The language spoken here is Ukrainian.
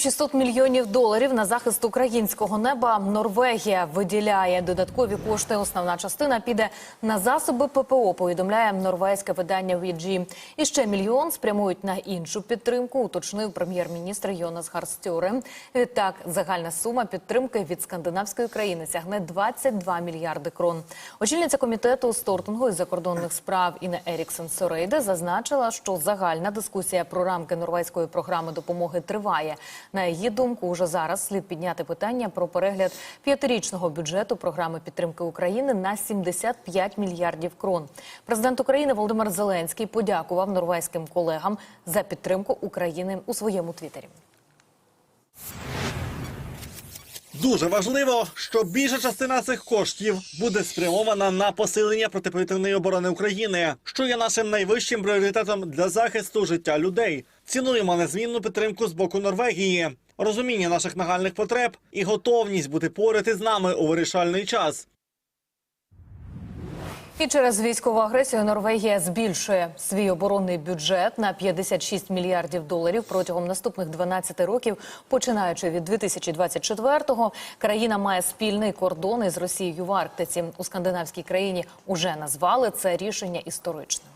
600 мільйонів доларів на захист українського неба Норвегія виділяє додаткові кошти. Основна частина піде на засоби ППО. Повідомляє норвезьке видання VG. І ще мільйон спрямують на іншу підтримку. Уточнив прем'єр-міністр Йонас Гарстюре. Відтак загальна сума підтримки від скандинавської країни сягне 22 мільярди крон. Очільниця комітету Стортингу із закордонних справ Інна Еріксен Сорейде зазначила, що загальна дискусія про рамки норвезької програми допомоги триває. На її думку, уже зараз слід підняти питання про перегляд п'ятирічного бюджету програми підтримки України на 75 мільярдів крон. Президент України Володимир Зеленський подякував норвезьким колегам за підтримку України у своєму твіттері. Дуже важливо, що більша частина цих коштів буде спрямована на посилення протиповітряної оборони України, що є нашим найвищим пріоритетом для захисту життя людей. Цінуємо незмінну підтримку з боку Норвегії, розуміння наших нагальних потреб і готовність бути поряд із нами у вирішальний час. І через військову агресію Норвегія збільшує свій оборонний бюджет на 56 мільярдів доларів протягом наступних 12 років. Починаючи від 2024-го, країна має спільний кордон із Росією в Арктиці. У скандинавській країні уже назвали це рішення історичним.